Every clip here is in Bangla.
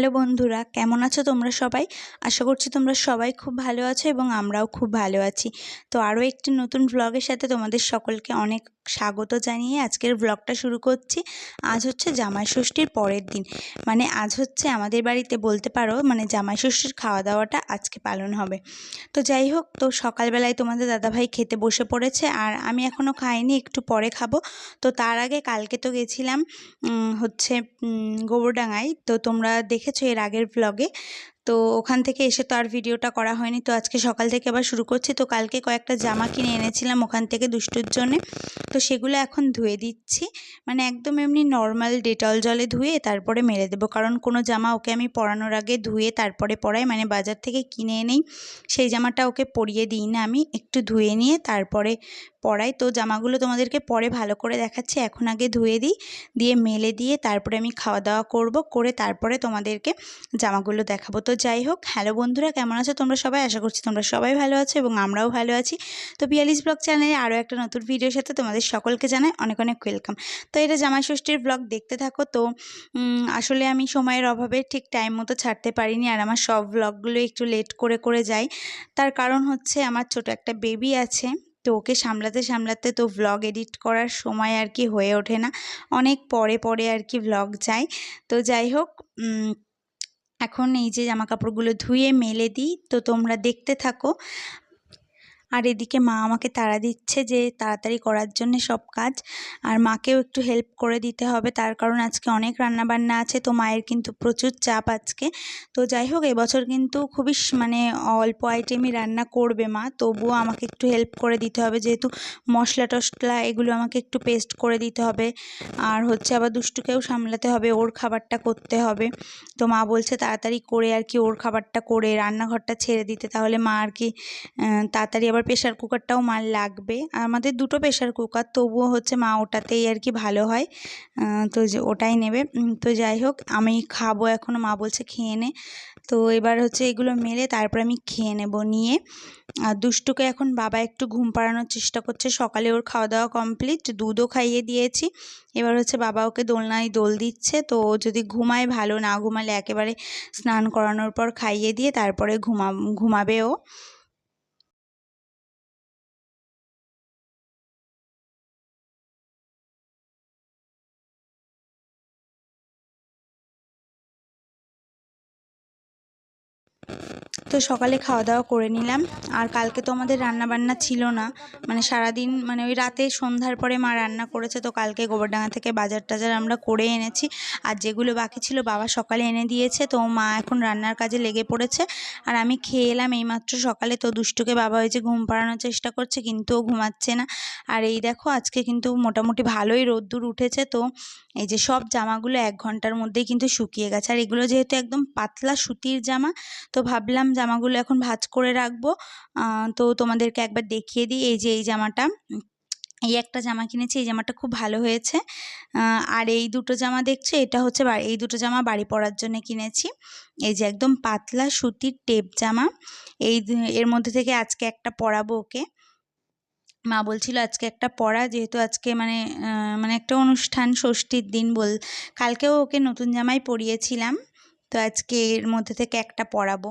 হ্যালো বন্ধুরা, কেমন আছো তোমরা সবাই? আশা করছি তোমরা সবাই খুব ভালো আছো এবং আমরাও খুব ভালো আছি। তো আরও একটি নতুন ব্লগের সাথে তোমাদের সকলকে অনেক স্বাগত জানিয়ে আজকের ব্লগটা শুরু করছি। আজ হচ্ছে জামাই ষষ্ঠীর পরের দিন। মানে আজ হচ্ছে আমাদের বাড়িতে বলতে পারো মানে জামাই ষষ্ঠীর খাওয়া দাওয়াটা আজকে পালন হবে। তো যাই হোক, তো সকালবেলায় তোমাদের দাদাভাই খেতে বসে পড়েছে আর আমি এখনও খাইনি, একটু পরে খাব। তো তার আগে কালকে তো গেছিলাম হচ্ছে গোবরডাঙ্গায় তো তোমরা দেখেছ এর আগের ব্লগে তো ওখান থেকে এসে তো আর ভিডিওটা করা হয়নি। তো আজকে সকাল থেকে আবার শুরু করছি। তো কালকে কয়েকটা জামা কিনে এনেছিলাম ওখান থেকে দুষ্টুর জন্যে। তো সেগুলো এখন ধুয়ে দিচ্ছি। মানে একদম এমনি নর্মাল ডেটল জলে ধুয়ে তারপরে মেরে দেবো। কারণ কোনো জামা ওকে আমি পরানোর আগে ধুয়ে তারপরে পরাই। মানে বাজার থেকে কিনে এনেই সেই জামাটা ওকে পরিয়ে দিই না আমি। একটু ধুয়ে নিয়ে তারপরে পরাই তো জামাগুলো তোমাদেরকে পরে ভালো করে দেখাচ্ছি, এখন আগে ধুয়ে দিই, দিয়ে মেলে দিয়ে তারপরে আমি খাওয়া দাওয়া করব, করে তারপরে তোমাদেরকে জামাগুলো দেখাবো। তো যাই হোক, হ্যালো বন্ধুরা, কেমন আছো তোমরা সবাই? আশা করছি তোমরা সবাই ভালো আছো এবং আমরাও ভালো আছি। তো পিয়ালিস ব্লগ চ্যানেলে আরও একটা নতুন ভিডিওর সাথে তোমাদের সকলকে জানাই অনেক অনেক ওয়েলকাম। তো এটা জামাই ষষ্ঠীর ব্লগ, দেখতে থাকো। তো আসলে আমি সময়ের অভাবে ঠিক টাইম মতো ছাড়তে পারিনি আর আমার সব ব্লগগুলো একটু লেট করে করে যাই। তার কারণ হচ্ছে আমার ছোট একটা বেবি আছে। তো ওকে সামলাতে সামলাতে তো ভ্লগ এডিট করার সময় আর কি হয়ে ওঠে না। অনেক পরে পরে আর কি ভ্লগ যায়। তো যাই হোক এখন এই যে জামা কাপড়গুলো ধুয়ে মেলে দিই। তো তোমরা দেখতে থাকো। আর এদিকে মা আমাকে তাড়া দিচ্ছে যে তাড়াতাড়ি করার জন্য সব কাজ। আর মাকেও একটু হেল্প করে দিতে হবে, তার কারণ আজকে অনেক রান্নাবান্না আছে, তো মায়ের কিন্তু প্রচুর চাপ আজকে। তো যাই হোক, এবছর কিন্তু খুবই মানে অল্প আইটেমই রান্না করবে মা, তবুও আমাকে একটু হেল্প করে দিতে হবে। যেহেতু মশলা টশলা এগুলো আমাকে একটু পেস্ট করে দিতে হবে। আর হচ্ছে আবার দুষ্টুকেও সামলাতে হবে, ওর খাবারটা করতে হবে। তো মা বলছে তাড়াতাড়ি করে আর কি ওর খাবারটা করে, রান্নাঘরটা ছেড়ে দিতে। তাহলে মা আর কি তাড়াতাড়ি আবার আবার প্রেশার কুকারটাও মার লাগবে। আমাদের দুটো প্রেশার কুকার তবুও হচ্ছে মা ওটাতেই আর কি ভালো হয়। তো ওটাই নেবে। তো যাই হোক, আমি খাব এখনও মা বলছে খেয়ে নে। তো এবার হচ্ছে এগুলো মেলে তারপর আমি খেয়ে নেব নিয়ে। আর দুষ্টুকে এখন বাবা একটু ঘুম পাড়ানোর চেষ্টা করছে। সকালে ওর খাওয়া দাওয়া কমপ্লিট দুধও খাইয়ে দিয়েছি। এবার হচ্ছে বাবা ওকে দোলনায় দোল দিচ্ছে। তো যদি ঘুমায়, ভালো না ঘুমালে একেবারে স্নান করানোর পর খাইয়ে দিয়ে তারপরে ঘুমা, ঘুমাবে ও। তো সকালে খাওয়া দাওয়া করে নিলাম। আর কালকে তো আমাদের রান্না বান্না ছিল না। মানে সারাদিন মানে ওই রাতে সন্ধ্যার পরে মা রান্না করেছে, তো কালকে গোবরডাঙ্গা থেকে বাজার টাজার আমরা করে এনেছি। আর যেগুলো বাকি ছিল বাবা সকালে এনে দিয়েছে, তো মা এখন রান্নার কাজে লেগে পড়েছে। আর আমি খেয়ে এলাম এইমাত্র সকালে, তো দুষ্টুকে বাবা হয়েছে ঘুম পাড়ানোর চেষ্টা করছে, কিন্তু ও ঘুমাচ্ছে না। আর এই দেখো, আজকে কিন্তু মোটামুটি ভালোই রোদ্দুর উঠেছে, তো এই যে সব জামাগুলো এক ঘণ্টার মধ্যেই কিন্তু শুকিয়ে গেছে। আর এগুলো যেহেতু একদম পাতলা সুতির জামা, তো ভাবলাম জামাগুলো এখন ভাজ করে রাখব। তো তোমাদেরকে একবার দেখিয়ে দিই এই যে, এই জামাটা। এই একটা জামা কিনেছি, এই জামাটা খুব ভালো হয়েছে। আর এই দুটো জামা দেখছ? এটা হচ্ছে এই দুটো জামা বাড়ি পরার জন্য কিনেছি। এই যে একদম পাতলা সুতির টেপ জামা। এই এর মধ্যে থেকে আজকে একটা পরাবো ওকে। মা বলছিল আজকে একটা পড়া যেহেতু আজকে মানে মানে একটা অনুষ্ঠান, ষষ্ঠীর দিন বল, কালকেও ওকে নতুন জামাই পরিয়েছিলাম। তো আজকে এর মধ্যে থেকে একটা পরাবো।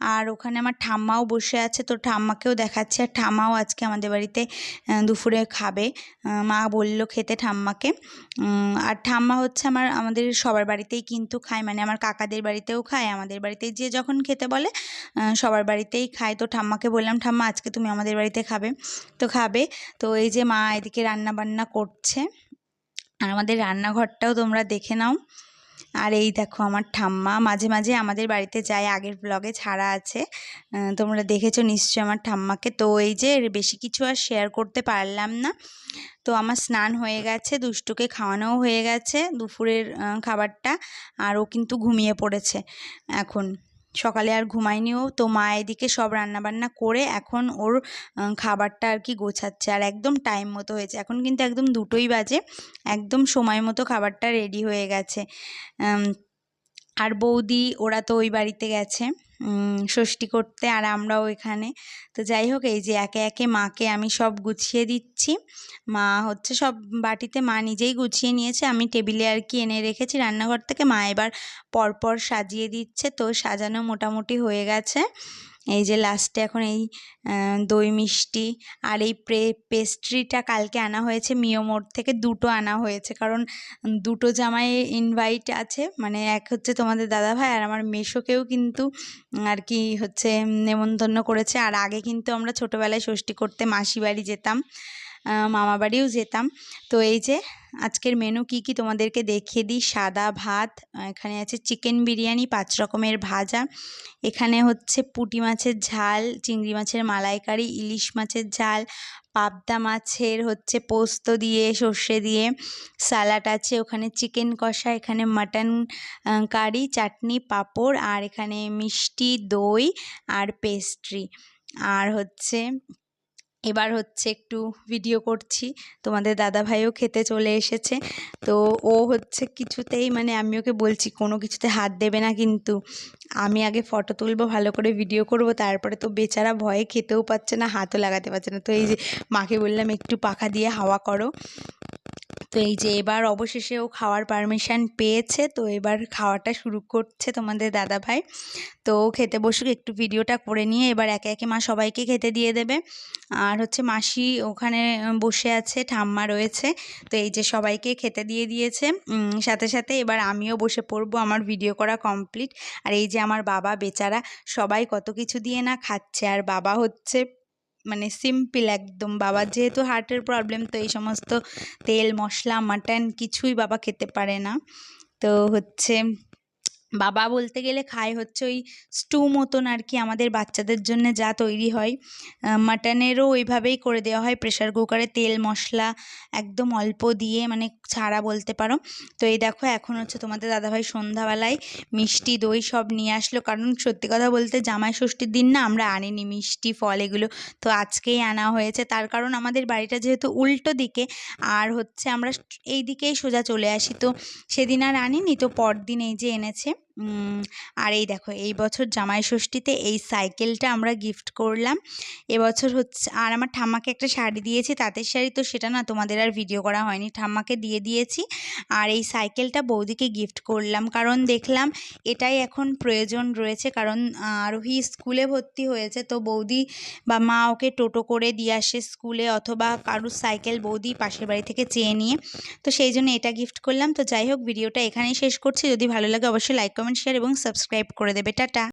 আর ওখানে আমার ঠাম্মাও বসে আছে, তো ঠাম্মাকেও দেখাচ্ছে। আর ঠাম্মাও আজকে আমাদের বাড়িতে দুপুরে খাবে। মা বলল খেতে ঠাম্মাকে। আর ঠাম্মা হচ্ছে আমার, আমাদের সবার বাড়িতেই কিন্তু খায়। মানে আমার কাকাদের বাড়িতেও খায়, আমাদের বাড়িতে যে যখন খেতে বলে সবার বাড়িতেই খায়। তো ঠাম্মাকে বললাম, ঠাম্মা, আজকে তুমি আমাদের বাড়িতে খাবে। তো খাবে। তো এই যে মা এদিকে রান্না বান্না করছে। আর আমাদের রান্নাঘরটাও তোমরা দেখে নাও। আর এই দেখো আমার ঠাম্মা, মাঝে মাঝে আমাদের বাড়িতে যায়, আগের ব্লগে ছাড়া আছে। তোমরা দেখেছ নিশ্চয়ই আমার ঠাম্মাকে। তো এই যে বেশি কিছু আর শেয়ার করতে পারলাম না। তো আমার স্নান হয়ে গেছে, দুষ্টুকে খাওয়ানোও হয়ে গেছে, দুপুরের খাবারটা, আর ও কিন্তু ঘুমিয়ে পড়েছে এখন। সকালে আর ঘুমায়নিও তো মা এদিকে সব রান্নাবান্না করে এখন ওর খাবারটা আর কি গোছাচ্ছে। আর একদম টাইম মতো হয়েছে। এখন কিন্তু একদম দুটোই বাজে। একদম সময় মতো খাবারটা রেডি হয়ে গেছে। আর বৌদি, ওরা তো ওই বাড়িতে গেছে ষষ্ঠী করতে আর আমরাও এখানে। তো যাই হোক, এই যে একে একে মাকে আমি সব গুছিয়ে দিচ্ছি। মা হচ্ছে সব বাটিতে, মা নিজেই গুছিয়ে নিয়েছে। আমি টেবিলে আর কি এনে রেখেছি। রান্নাঘর থেকে মা এবার পরপর সাজিয়ে দিচ্ছে। তো সাজানো মোটামুটি হয়ে গেছে। এই যে লাস্টে এখন এই দই মিষ্টি আর এই প্রে পেস্ট্রিটা কালকে আনা হয়েছে মিওমোর থেকে দুটো আনা হয়েছে। কারণ দুটো জামাই ইনভাইট আছে মানে এক হচ্ছে তোমাদের দাদা ভাই আর আমার মেশোকেও কিন্তু আর কি হচ্ছে নেমন্তন্ন করেছে। আর আগে কিন্তু আমরা ছোটোবেলায় ষষ্ঠী করতে মাসি বাড়ি যেতাম। মামা বাড়িও যেতাম। তো এই যে আজকের মেনু কি কি তোমাদেরকে দেখিয়ে দিই? সাদা ভাত এখানে আছে চিকেন বিরিয়ানি, পাঁচ রকমের ভাজা। এখানে হচ্ছে পুঁটি মাছের ঝাল, চিংড়ি মাছের মালাইকারি, ইলিশ মাছের ঝাল, পাবদা মাছের হচ্ছে পোস্ত দিয়ে, সর্ষে দিয়ে। স্যালাড আছে, ওখানে চিকেন কষা, এখানে মাটন কারি, চাটনি, পাঁপড়, আর এখানে মিষ্টি, দই, আর পেস্ট্রি আর হচ্ছে এবার হচ্ছে একটু ভিডিও করছি। তোমাদের দাদা ভাইও খেতে চলে এসেছে। তো ও হচ্ছে কিছুতেই মানে আমি ওকে বলছি কোনো কিছুতে হাত দেবে না কিন্তু। আমি আগে ফটো তুলবো ভালো করে ভিডিও করব তারপরে তো বেচারা ভয়ে খেতেও পাচ্ছে না হাতও লাগাতে পারছে না। তো এই যে মাকে বললাম একটু পাখা দিয়ে হাওয়া করো। তো এই যে এবার অবশেষে ও খাওয়ার পারমিশন পেয়েছে, তো এবার খাওয়াটা শুরু করছে তোমাদের দাদা ভাই তো খেতে বসুক, একটু ভিডিওটা করে নিয়ে এবার একে একে মা সবাইকে খেতে দিয়ে দেবে। আর হচ্ছে মাসি ওখানে বসে আছে, ঠাম্মা রয়েছে, তো এই যে সবাইকে খেতে দিয়ে দিয়েছে। সাথে সাথে এবার আমিও বসে পড়ব, আমার ভিডিও করা কমপ্লিট আর এই যে আমার বাবা বেচারা সবাই কত কিছু দিয়ে না খাচ্ছে, আর বাবা হচ্ছে মানে সিম্পল একদম, বাবা যেহেতু হার্টের প্রবলেম তো এই সমস্ত তেল, মশলা মাটন কিছুই বাবা খেতে পারে না। তো হচ্ছে বাবা বলতে গেলে খায় হচ্ছে ওই স্টু মতন আর কি আমাদের বাচ্চাদের জন্য যা তৈরি হয়। মাটনেরও ওইভাবেই করে দেওয়া হয়। প্রেশার কুকারে তেল, মশলা একদম অল্প দিয়ে মানে ছাড়া বলতে পারো। তো এই দেখো, এখন হচ্ছে তোমাদের দাদাভাই সন্ধ্যাবেলায় মিষ্টি, দই সব নিয়ে আসলো। কারণ সত্যি কথা বলতে জামাই ষষ্ঠীর দিন না আমরা আনিনি মিষ্টি, ফল এগুলো। তো আজকেই আনা হয়েছে। তার কারণ আমাদের বাড়িটা যেহেতু উল্টো দিকে, আর হচ্ছে আমরা এই দিকেই সোজা চলে আসি। তো সেদিন আর আনিনি, তো পরদিন এই যে এনেছে। আর এই দেখো, এই বছর জামাই ষষ্ঠীতে এই সাইকেলটা আমরা গিফট করলাম। এবছর হচ্ছে, আর আমার ঠাম্মাকে একটা শাড়ি দিয়েছি, তাঁতের শাড়ি তো সেটা না তোমাদের আর ভিডিও করা হয়নি, ঠাম্মাকে দিয়ে দিয়েছি। আর এই সাইকেলটা বৌদিকে গিফট করলাম, কারণ দেখলাম এটাই এখন প্রয়োজন রয়েছে, কারণ আরোহী স্কুলে ভর্তি হয়েছে, তো বৌদি বা মা ওকে টোটো করে দিয়ে আসে স্কুলে, অথবা কারুর সাইকেল বৌদি পাশের বাড়ি থেকে চেয়ে নিয়ে। তো সেই জন্য এটা গিফট করলাম। তো যাই হোক, ভিডিওটা এখানেই শেষ করছি, যদি ভালো লাগে অবশ্যই লাইক কমেন্ট শেয়ার এবং সাবস্ক্রাইব করে দেবে। টাটা।